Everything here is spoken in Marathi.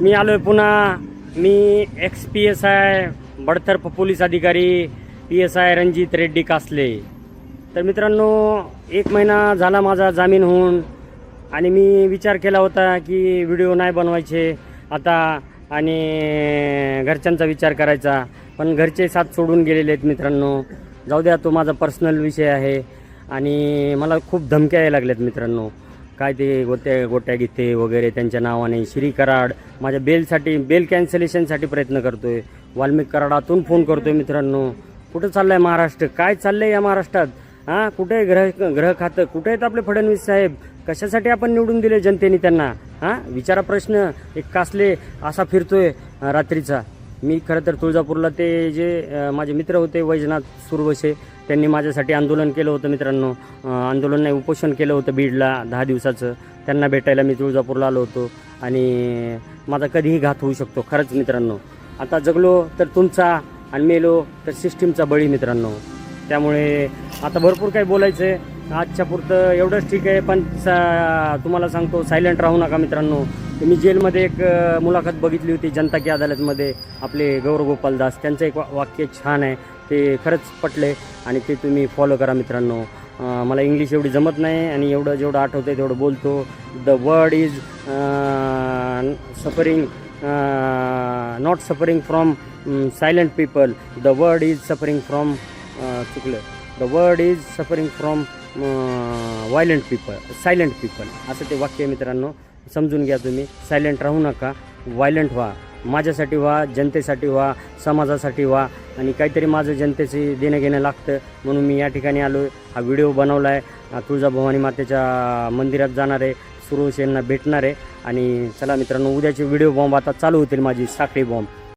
मी आलो आहे पुन्हा. मी एक्स पी एस आय बडतर्फ पोलीस अधिकारी P S I Ranjit Reddy Kasle. तर मित्रांनो एक महिना झाला माझा जामीन होऊन आणि मी विचार केला होता की व्हिडिओ नाही बनवायचे आता आणि घरच्यांचा विचार करायचा. पण घरचे साथ सोडून गेलेले आहेत मित्रांनो. जाऊ द्या तो माझा पर्सनल विषय आहे आणि मला खूप धमक्या यायला लागल्यात मित्रांनो. काय ते गोट्या गोट्या गीते वगैरे त्यांच्या नावाने श्री कराड माझ्या बेलसाठी बेल कॅन्सलेशनसाठी प्रयत्न करतोय. वाल्मिक कराडातून फोन करतोय मित्रांनो. कुठं चाललंय महाराष्ट्र? काय चाललंय या महाराष्ट्रात? हां कुठे आहे ग्रह ग्रह खातं? कुठे आहेत आपले फडणवीस साहेब? कशासाठी आपण निवडून दिले जनतेने त्यांना? हां विचारा प्रश्न. एक कासले असा फिरतोय रात्रीचा. मी खरं तर तुळजापूरला ते जे माझे मित्र होते वैजनाथ सुरवसे त्यांनी माझ्यासाठी आंदोलन केलं होतं मित्रांनो. आंदोलन नाही उपोषण केलं होतं बीडला दहा दिवसाचं. त्यांना भेटायला मी तुळजापूरला आलो होतो. आणि माझा कधीही घात होऊ शकतो खरंच मित्रांनो. आता जगलो तर तुमचा आणि मेलो तर सिस्टीमचा बळी मित्रांनो. त्यामुळे आता भरपूर काही बोलायचं आहे आजच्या पुरतं एवढंच ठीक आहे पण सा तुम्हाला सांगतो सायलेंट राहू नका मित्रांनो. मी जेलमध्ये एक मुलाखत बघितली होती जनता की अदालतमध्ये आपले गौरव गोपाल दास. त्यांचं एक वा- वाक्य छान आहे. ते खरंच पटले आणि ते तुम्ही फॉलो करा मित्रांनो. मला इंग्लिश एवढी जमत नाही आणि एवढं जेवढं आठवतं तेवढं बोलतो. The word is suffering not suffering from silent people the word is suffering from चुकलं. The word is suffering from violent people silent people असं ते वाक्य मित्रांनो. समजून घ्या तुम्ही. सायलेंट राहू नका. वायलंट व्हा. माझ्यासाठी व्हा जनतेसाठी व्हा समाजासाठी व्हा. आणि काहीतरी माझं जनतेचे देणं घेणं लागतं म्हणून मी या ठिकाणी आलो हा व्हिडिओ बनवला आहे तुळजाभवानी मातेच्या मंदिरात जाणार आहे. सुरोश यांना भेटणार आहे. आणि चला मित्रांनो उद्याचे व्हिडिओ बॉम्ब आता चालू होतील माझी साखळी बॉम्ब